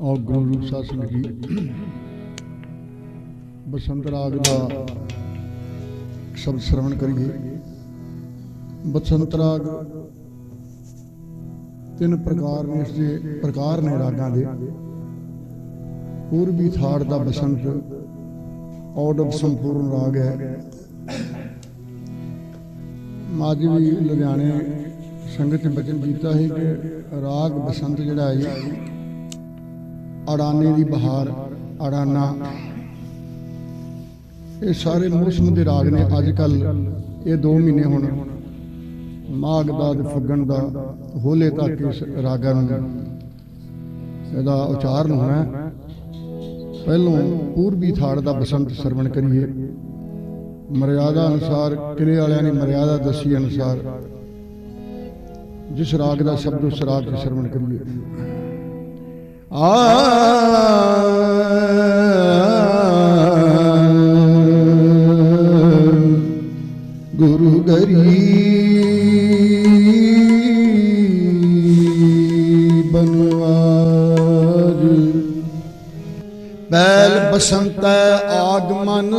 ਔਰ ਗੁਰੂ ਰੂਪ ਸਾਹਿਬ ਸਿੰਘ ਜੀ। ਬਸੰਤ ਰਾਗ ਦਾ ਸ਼ਬਦ ਸ਼ਰਵਣ ਕਰੀਏ। ਬਸੰਤ ਰਾਗ ਤਿੰਨ ਪ੍ਰਕਾਰ ਨੇ ਇਸ ਦੇ, ਪ੍ਰਕਾਰ ਨੇ ਰਾਗਾਂ ਦੇ। ਪੂਰਬੀ ਥਾੜ ਦਾ ਬਸੰਤ ਔਡਵ ਸੰਪੂਰਨ ਰਾਗ ਹੈ। ਮਾਝ ਵੀ ਲੁਧਿਆਣੇ ਸੰਗਤ ਨੇ ਬਚਨ ਕੀਤਾ ਹੈ ਕਿ ਰਾਗ ਬਸੰਤ ਜਿਹੜਾ ਹੈ ਅੜਾਨੇ ਦੀ ਬਹਾਰ, ਅੜਾਨਾ। ਇਹ ਸਾਰੇ ਮੌਸਮ ਦੇ ਰਾਗ ਨੇ ਅੱਜ ਕੱਲ ਇਹ 2 ਮਹੀਨੇ ਹੁਣ ਮਾਘ ਦਾ ਤੇ ਫੱਗਣ ਦਾ, ਹੋਲੇ ਤੱਕ ਇਸ ਰਾਗਾਂ ਨੂੰ ਇਹਦਾ ਉਚਾਰਨ ਹੋਣਾ ਪਹਿਲੋਂ ਪੂਰਬੀ ਥਾੜ ਦਾ ਬਸੰਤ ਸਰਵਣ ਕਰੀਏ। ਮਰਿਆਦਾ ਅਨੁਸਾਰ, ਕਿਲੇ ਵਾਲਿਆਂ ਨੇ ਮਰਿਆਦਾ ਦੱਸੀ ਅਨੁਸਾਰ ਜਿਸ ਰਾਗ ਦਾ ਸ਼ਬਦ ਉਸ ਰਾਗ ਤੇ ਸਰਵਣ ਕਰੀਏ। ਆ ਗੁਰੂ ਗਰੀਬ ਬਨਵਾਜ ਬੈਲ ਬਸੰਤ ਆਗਮਨ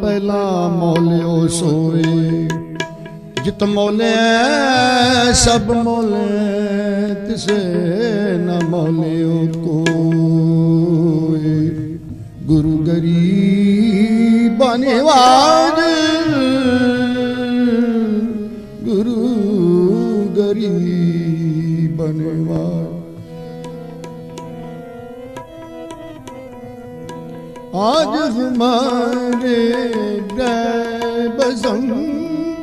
ਪਹਿਲਾ ਮੋਲਿਓ ਸੋਏ। ਜਿਤ ਮੋਲੇ ਸਭ ਮੋਲੇ ਤਿਸੇ ਨ ਮੋਲਿਓ ਕੋਈ ਗੁਰੂ ਗਰੀਬ ਬਨਵਾਜ ਗੁਰੂ ਗਰੀਬ ਬਨਵਾਜ आज हमारे गए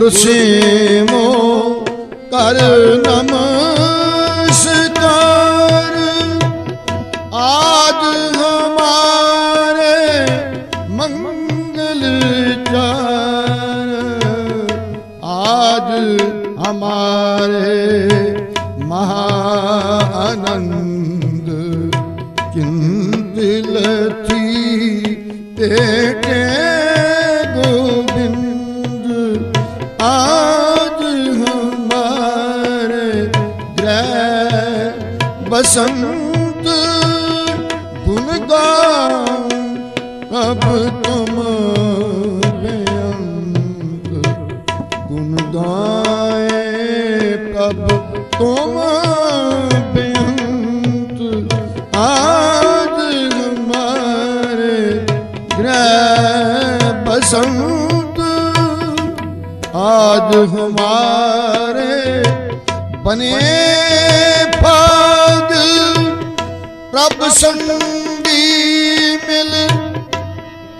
ਗੁਰ ਕਰ ਨਮਸਕਾਰ। ਆਜ ਹਮਾਰੇ ਮੰਗਲ ਚਾਰ। ਆਜ ਹਮਾਰੇ ਮਹਾ ਆਨੰਦ ਅਬ ਤੁਮ ਬੇਅੰਤ ਗੁਣ ਗਾਏ ਪ੍ਰਭ ਤੁਮ ਬੇਅੰਤ ਆਦ ਹਮਾਰੇ ਗ੍ਰਹਿ ਬਸੰਤ ਆਜ ਹਮਾਰੇ ਬਨੇ ਭਾਗ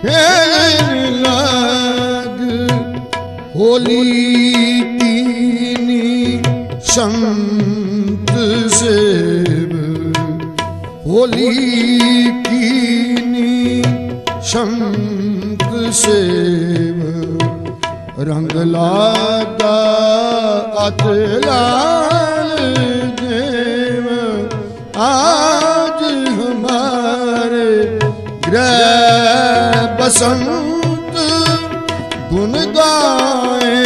ਫੇਰ ਲਾਗ ਹੋਲੀ ਸੰਤ ਸੇਵ। ਰੰਗ ਲਾਦਾ ਅਤਲਾਲ ਆਜ ਹਮਾਰੇ ग्रह बसंत गुण गाए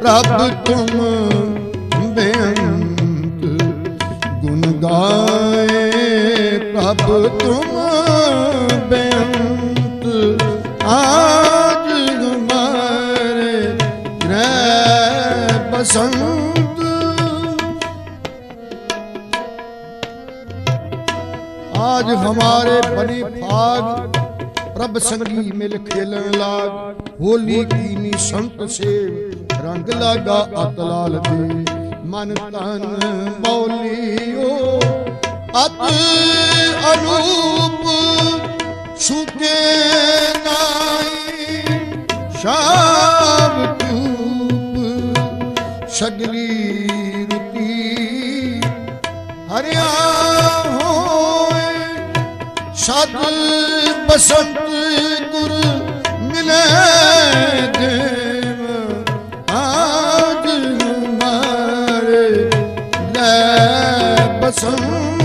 प्रभ तुम बेअंत गुण गाए प्रभ तुम बेअंत आज हमारे ग्रह बसंत आज हमारे बने भाग ਪ੍ਰਭ ਸੰਗੀ ਮਿਲ ਖੇਲਣ ਲਾਗ, ਹੋਲੀ ਕੀਨੀ ਸੰਤ ਸੇਵ, ਰੰਗ ਲਾਗਾ ਅਤਲਾਲ ਦੇ। ਮਨ ਤਨ ਬੋਲੀਓ ਅਤ ਅਨੂਪ ਸੁਕੇ ਨਾਈ ਸ਼ਾਮ ਧੂਪ ਸਗਲੀ ਰੁਤੀ, ਹਰਿਆ ਸਦ ਬਸੰਤ ਗੁਰ ਮਿਲੇ ਦੇਵ ਆਜ ਹਮਾਰੇ ਲੈ ਬਸੰਤ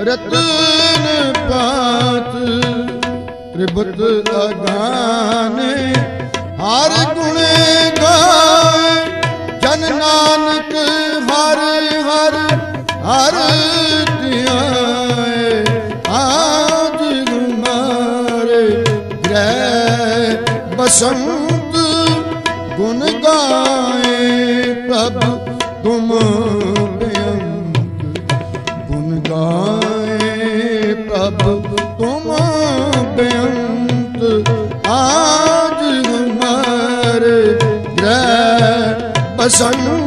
ਰਤਨ ਪਾਤ ਤ੍ਰਿਬਤ ਅਗਾਨੇ। ਹਰ ਗੁਣ ਗਾਏ, ਜਨ ਨਾਨਕ ਹਰ ਹਰ ਹਰ ਧਿਆਏ। ਆਜ ਗੁਮਾਰੇ ਗ੍ਰਹਿ ਬਸੰਤ, ਗੁਣ ਗਾਏ ਪ੍ਰਭ ਤੁਮ ਗ੍ਰਹਿ